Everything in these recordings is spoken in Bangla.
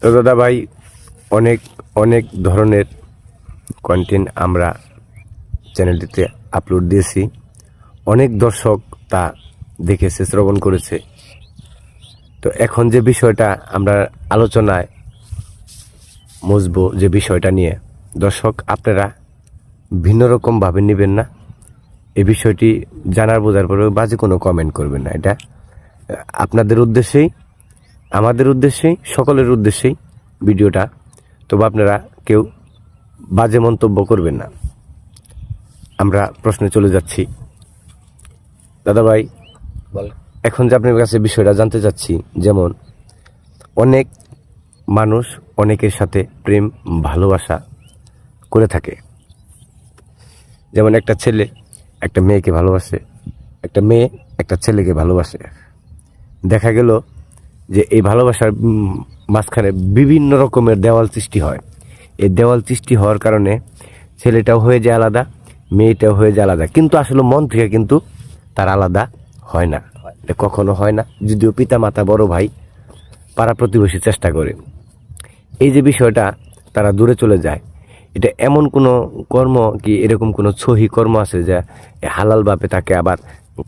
তো দাদা ভাই অনেক অনেক ধরনের কন্টেন্ট আমরা চ্যানেলটিতে আপলোড দিয়েছি। অনেক দর্শক তা দেখেছে, শ্রবণ করেছে। তো এখন যে বিষয়টা আমরা আলোচনায় মুসবো যে বিষয়টা নিয়ে, দর্শক আপনারা ভিন্ন রকমভাবে নেবেন না। এই বিষয়টি জানার বোঝার পরেও বাজে কোনো কমেন্ট করবেন না। এটা আপনাদের উদ্দেশ্যেই আমাদের উদ্দেশ্যেই সকলের উদ্দেশ্যেই ভিডিওটা। তবে আপনারা কেউ বাজে মন্তব্য করবেন না। আমরা প্রশ্নে চলে যাচ্ছি। দাদাভাই বল এখন যে আপনার কাছে বিষয়টা জানতে চাচ্ছি যেমন অনেক মানুষ অনেকের সাথে প্রেম ভালোবাসা করে থাকে। যেমন একটা ছেলে একটা মেয়েকে ভালোবাসে একটা মেয়ে একটা ছেলেকে ভালোবাসে। দেখা গেল যে এই ভালোবাসার মাঝখানে বিভিন্ন রকমের দেওয়াল সৃষ্টি হয়। এই দেওয়াল সৃষ্টি হওয়ার কারণে ছেলেটাও হয়ে যায় আলাদা, মেয়েটাও হয়ে যায় আলাদা। কিন্তু আসলে মন থেকে কিন্তু তার আলাদা হয় না। কখনো হয় না। যদিও পিতা মাতা বড় ভাই, পাড়া প্রতিবেশী চেষ্টা করে। এই যে বিষয়টা তারা দূরে চলে যায়, এটা এমন কোনো কর্ম কি এরকম কোনো সহি কর্ম আছে যা হালাল ভাবে তাকে আবার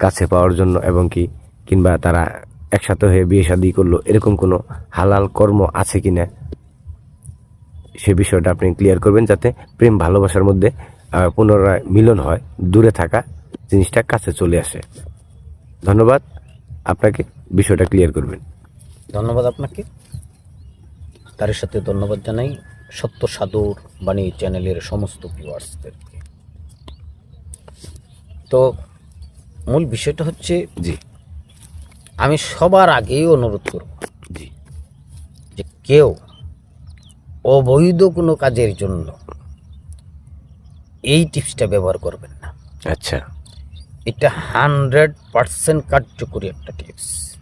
কাছে পাওয়ার জন্য এবং কি কিংবা তারা একসাথে হয়ে বিয়ে শাদি করল এরকম কোনো হালাল কর্ম আছে কি না সে বিষয়টা আপনি ক্লিয়ার করবেন যাতে প্রেম ভালোবাসার মধ্যে পুনরায় মিলন হয় দূরে থাকা জিনিসটা কাছে চলে আসে। ধন্যবাদ আপনাকে বিষয়টা ক্লিয়ার করবেন। ধন্যবাদ আপনাকে। তার সাথে ধন্যবাদ জানাই সত্য সাধুর বাণী চ্যানেলের সমস্ত ভিউয়ার্সদেরকে তো মূল বিষয়টা হচ্ছে জি। আমি সবার আগেই অনুরোধ করব জি। যে কেউ অবৈধ কোনো কাজের জন্য এই টিপসটা ব্যবহার করবেন না। আচ্ছা। এটা হান্ড্রেড পার্সেন্ট কার্যকরী একটা টিপস।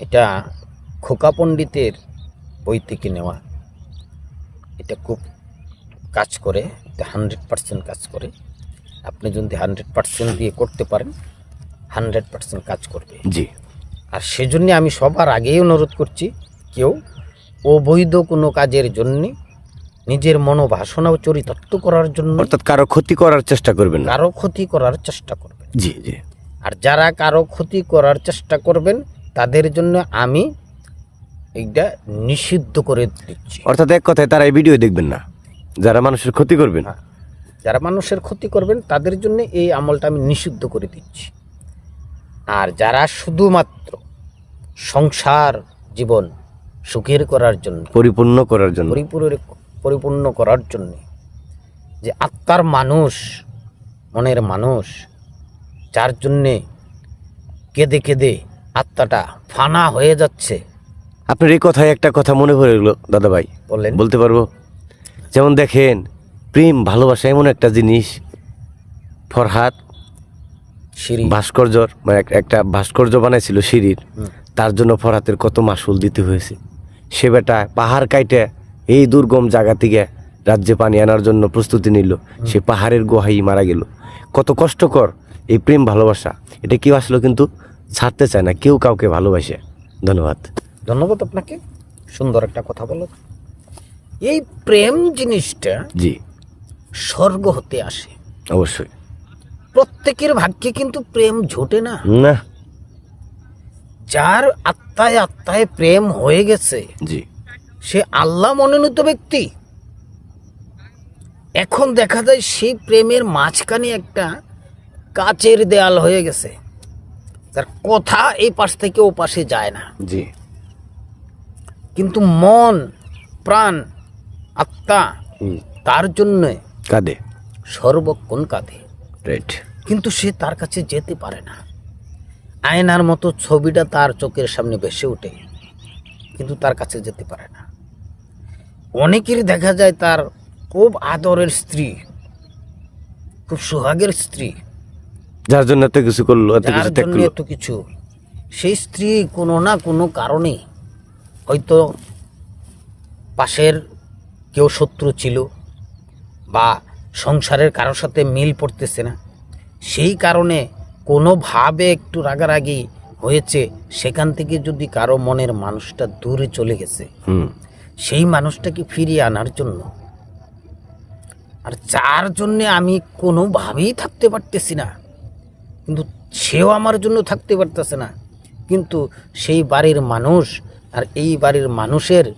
এটা খোকা পণ্ডিতের বই থেকে নেওয়া। এটা খুব কাজ করে এটা হান্ড্রেড পার্সেন্ট কাজ করে। আপনি যদি হান্ড্রেড পার্সেন্ট দিয়ে করতে পারেন হান্ড্রেড পার্সেন্ট কাজ করবে। জি। আর সেজন্য আমি সবার আগেই অনুরোধ করছি কেউ অবৈধ কোনো কাজের জন্যে নিজের মনোবাসনা ও চরিতার্থ করার জন্য অর্থাৎ কারও ক্ষতি করার চেষ্টা করবেন না। কারও ক্ষতি করার চেষ্টা করবেন। জি জি। আর যারা কারও ক্ষতি করার চেষ্টা করবেন তাদের জন্য আমি এইটা নিষিদ্ধ করে দিচ্ছি। অর্থাৎ এক কথায় তারা এই ভিডিও দেখবেন না। যারা মানুষের ক্ষতি করবেন। হ্যাঁ। যারা মানুষের ক্ষতি করবেন তাদের জন্য এই আমলটা আমি নিষিদ্ধ করে দিচ্ছি। আর যারা শুধুমাত্র সংসার জীবন সুখের করার জন্য পরিপূর্ণ করার জন্য। পরিপূর্ণ পরিপূর্ণ করার জন্য যে আত্মার মানুষ মনের মানুষ যার জন্যে কেঁদে কেঁদে আত্মাটা ফানা হয়ে যাচ্ছে। আপনার এই কথায় একটা কথা মনে পড়ে গেলো দাদা ভাই বললেন বলতে পারব? যেমন দেখেন প্রেম ভালোবাসা এমন একটা জিনিস ফরহাদ সিঁড়ি ভাস্কর্যর মানে একটা ভাস্কর্য বানাইছিল সিঁড়ির তার জন্য ফরাতের কত মাসুল দিতে হয়েছে। সে বেটা পাহাড় কাইটে এই দুর্গম জায়গা থেকে রাজ্যে পানি আনার জন্য প্রস্তুতি নিল। সে পাহাড়ের গোহাই মারা গেল। কত কষ্টকর এই প্রেম ভালোবাসা। এটা কেউ আসলো কিন্তু ছাড়তে চায় না কেউ কাউকে ভালোবাসে। ধন্যবাদ। ধন্যবাদ আপনাকে। সুন্দর একটা কথা বলো। এই প্রেম জিনিসটা জি। স্বর্গ হতে আসে। অবশ্যই। প্রত্যেকের ভাগ্যে কিন্তু প্রেম ঝোটে না। না। যার আত্মায় আত্মায় প্রেম হয়ে গেছে জি। সে আল্লাহ মনোনীত ব্যক্তি। এখন দেখা যায় সেই প্রেমের মাঝখানে একটা কাচের দেয়াল হয়ে গেছে। তার কথা এই পাশ থেকে ও পাশে যায় না। জি। কিন্তু মন প্রাণ আত্মা তার জন্য কাঁদে। সর্বক্ষণ কাঁধে রাইট কিন্তু সে তার কাছে যেতে পারে না। আয়নার মতো ছবিটা তার চোখের সামনে ভেসে ওঠে কিন্তু তার কাছে যেতে পারে না। অনেকের দেখা যায় তার খুব আদরের স্ত্রী খুব সোহাগের স্ত্রী। যার জন্য এত কিছু করল এত কিছু ত্যাগ করল। এত কিছু। সেই স্ত্রী কোনো না কোনো কারণে হয়তো পাশের কেউ শত্রু ছিল বা সংসারের কারোর সাথে মিল পড়তেছে না। সেই কারণে কোনোভাবে একটু রাগারাগি হয়েছে সেখান থেকে যদি কারও মনের মানুষটা দূরে চলে গেছে। হুম। সেই মানুষটাকে ফিরিয়ে আনার জন্য। আর যার জন্যে আমি কোনোভাবেই থাকতে পারতেছি না। কিন্তু সেও আমার জন্য থাকতে পারতেছে না। কিন্তু সেই বাড়ির মানুষ আর এই বাড়ির মানুষের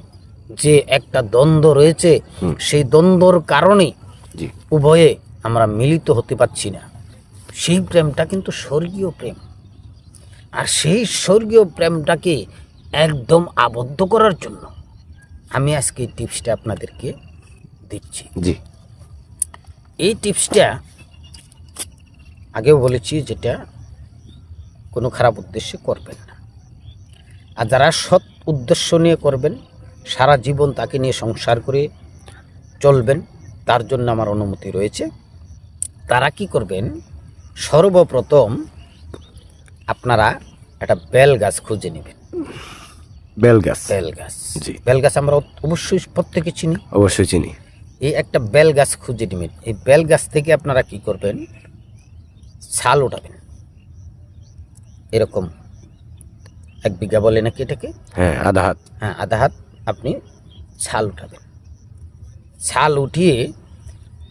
যে একটা দ্বন্দ্ব রয়েছে সেই দ্বন্দ্বর কারণে জি। উভয়ে আমরা মিলিত হতে পারছি না। সেই প্রেমটা কিন্তু স্বর্গীয় প্রেম। আর সেই স্বর্গীয় প্রেমটাকে একদম আবদ্ধ করার জন্য আমি আজকে এই টিপসটা আপনাদেরকে দিচ্ছি। জি। এই টিপসটা আগেও বলেছি যেটা কোনো খারাপ উদ্দেশ্যে করবেন না। আর যারা সৎ উদ্দেশ্য নিয়ে করবেন সারা জীবন তাকে নিয়ে সংসার করে চলবেন তার জন্য আমার অনুমতি রয়েছে। তারা কি করবেন? সর্বপ্রথম আপনারা একটা বেল গাছ খুঁজে নেবেন। বেল গাছ? বেল গাছ। জি। বেল গাছ আমরা অবশ্যই প্রত্যেকে চিনি। অবশ্যই চিনি। এই একটা বেল গাছ খুঁজে নেবেন। এই বেল গাছ থেকে আপনারা কি করবেন? ছাল উঠাবেন। এরকম। এক বিঘা বলে নাকি এটাকে? হ্যাঁ আধা হাত। হ্যাঁ আধা হাত আপনি ছাল উঠাবেন। ছাল উঠিয়ে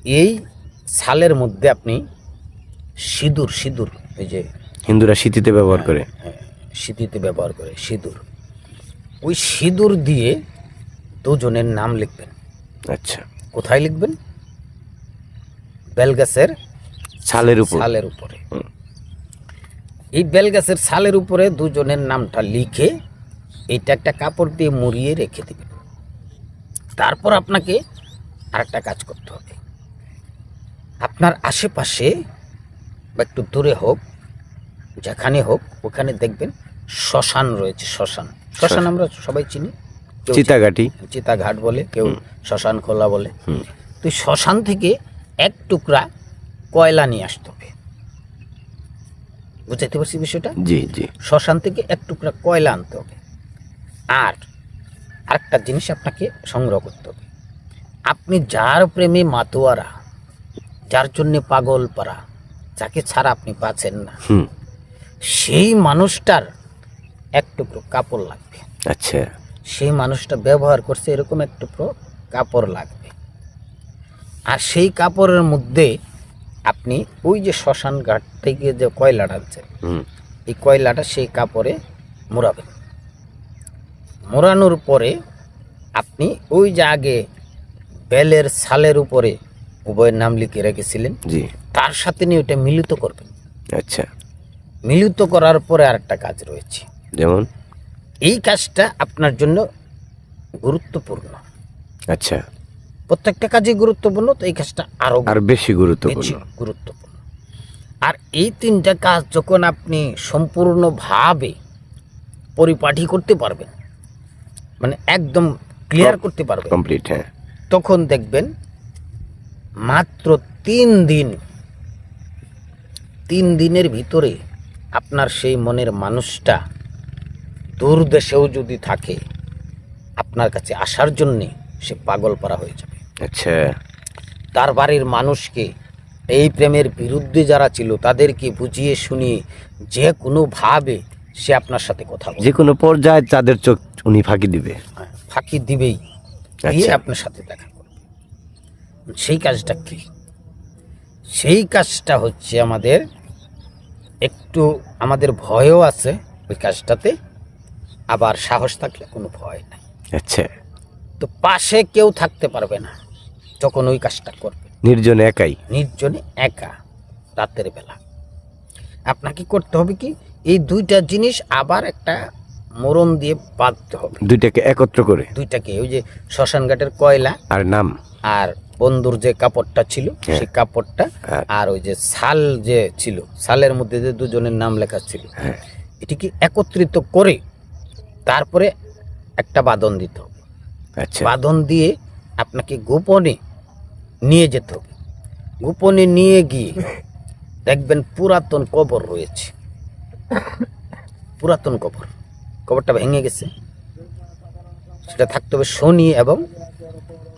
এই ছালের মধ্যে আপনি সিঁদুর সিঁদুর এই যে হিন্দুরা শীতিতে ব্যবহার করে। হ্যাঁ, সিঁথিতে ব্যবহার করে সিঁদুর। ওই সিঁদুর দিয়ে দুজনের নাম লিখবেন। আচ্ছা। কোথায় লিখবেন? বেলগাছের ছালের উপর। ছালের উপরে। এই বেলগাছের ছালের উপরে দুজনের নামটা লিখে এইটা একটা কাপড় দিয়ে মুড়িয়ে রেখে দিবেন। তারপর আপনাকে আরেকটা কাজ করতে হবে। আপনার আশেপাশে বা একটু দূরে হোক যেখানে হোক ওখানে দেখবেন শ্মশান রয়েছে শ্মশান। শ্মশান আমরা সবাই চিনি। চিতাঘাটি। চিতাঘাট বলে কেউ শ্মশান খোলা বলে। হুম। তো শ্মশান থেকে এক টুকরা কয়লা নিয়ে আসতে হবে। বুঝাইতে পারছি বিষয়টা? জি জি। শ্মশান থেকে এক টুকরা কয়লা আনতে হবে। আর আরেকটা জিনিস আপনাকে সংগ্রহ করতে হবে। আপনি যার প্রেমে মাতোয়ারা যার জন্যে পাগল পারা যাকে ছাড়া আপনি পাচ্ছেন না সেই মানুষটার এক টুকরো কাপড় লাগবে। আচ্ছা। সেই মানুষটা ব্যবহার করছে এরকম এক টুকরো কাপড় লাগবে। আর সেই কাপড়ের মধ্যে আপনি ওই যে শ্মশান ঘাট থেকে যে কয়লা ঢালছেন এই কয়লাটা সেই কাপড়ে মোড়াবেন। মোড়ানোর পরে আপনি ওই যে আগে বেলের ছালের উপরে উভয়ের নাম লিখে রেখেছিলেন। জি। তার সাথে নিয়ে ওটা মিলিত করবেন। আচ্ছা। মিলিত করার পরে আরেকটা কাজ রয়েছে। যেমন? এই কাজটা আপনার জন্য গুরুত্বপূর্ণ। আচ্ছা। প্রত্যেকটা কাজই গুরুত্বপূর্ণ তো এই কাজটা আরও আর বেশি গুরুত্বপূর্ণ। গুরুত্বপূর্ণ। আর এই তিনটা কাজ যখন আপনি সম্পূর্ণভাবে পরিপাঠি করতে পারবেন মানে একদম ক্লিয়ার করতে পারবেন কমপ্লিট হ্যাঁ। তখন দেখবেন মাত্র তিন দিন তিন দিনের ভিতরে আপনার সেই মনের মানুষটা দূর দেশেও যদি থাকে আপনার কাছে আসার জন্যে সে পাগল পারা হয়ে যাবে। আচ্ছা। তার বাড়ির মানুষকে এই প্রেমের বিরুদ্ধে যারা ছিল তাদেরকে বুঝিয়ে শুনিয়ে যে কোনোভাবে সে আপনার সাথে কথা যে কোনো পর্যায়ে তাদের চোখ উনি ফাঁকি দিবে। হ্যাঁ, ফাঁকি দিবেই। দিয়ে আচ্ছা। আপনার সাথে দেখা করবে। সেই কাজটা কি? সেই কাজটা হচ্ছে আমাদের একটু আমাদের ভয়ও আছে ওই কাজটাতে আবার সাহস থাকলে কোনো ভয় নাই। আচ্ছা। তো পাশে কেউ থাকতে পারবে না যখন ওই কাজটা করবে। নির্জনে একাই? নির্জনে একা রাতের বেলা। আপনাকে করতে হবে কি এই দুইটা জিনিস আবার একটা মরণ দিয়ে বাঁধতে হবে। দুইটাকে একত্র করে। দুইটাকে ওই যে শ্মশান ঘাটের কয়লা আর নাম। আর বন্ধুর যে কাপড়টা ছিল হ্যাঁ। সেই কাপড়টা আর- ওই যে ছাল যে ছিল ছালের মধ্যে যে দুজনের নাম লেখা ছিল হ্যাঁ। এটিকে একত্রিত করে তারপরে একটা বাঁধন দিতে হবে। আচ্ছা। বাঁধন দিয়ে আপনাকে গোপনে নিয়ে যেতে হবে। গোপনে নিয়ে গিয়ে দেখবেন পুরাতন কবর রয়েছে। পুরাতন কবর। কবরটা ভেঙে গেছে। সেটা থাকতে হবে শনি এবং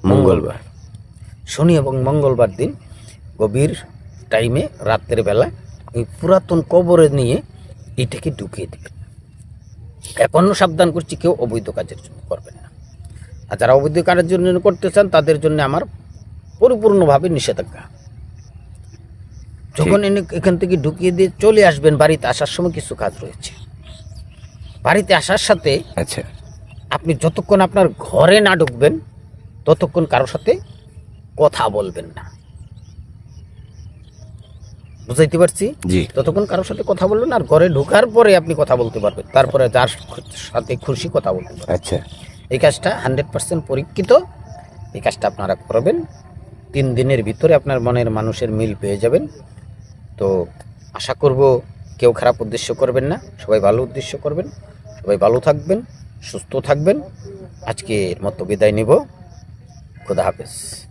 মঙ্গলবার। শনি এবং মঙ্গলবার দিন গভীর টাইমে রাতের বেলা ওই পুরাতন কবরে নিয়ে এটাকে ঢুকিয়ে দিবেন এখনও সাবধান করছি কেউ অবৈধ কাজের জন্য করবেন না। আর যারা অবৈধ কাজের জন্য করতে চান তাদের জন্য আমার পরিপূর্ণভাবে নিষেধাজ্ঞা। যখন এনে- এখান থেকে ঢুকিয়ে দিয়ে চলে আসবেন বাড়িতে আসার সময় কিছু কাজ রয়েছে। বাড়িতে আসার সাথে আচ্ছা। আপনি যতক্ষণ আপনার ঘরে না ঢুকবেন ততক্ষণ কারোর সাথে কথা বলবেন না। বুঝাইতে পারছি? জি। ততক্ষণ কারোর সাথে কথা বলবেন আর ঘরে ঢোকার পরে আপনি কথা বলতে পারবেন। তারপরে যার সাথে খুশি কথা বলতে পারবেন। আচ্ছা। এই কাজটা হান্ড্রেড পার্সেন্ট পরীক্ষিত। এই কাজটা আপনারা করবেন। তিন দিনের ভিতরে আপনার মনের মানুষের মিল পেয়ে যাবেন। তো আশা করব কেউ খারাপ উদ্দেশ্য করবেন না। সবাই ভালো উদ্দেশ্য করবেন। সবাই ভালো থাকবেন সুস্থ থাকবেন। আজকের মতো বিদায় নিব। খুদা হাফেজ।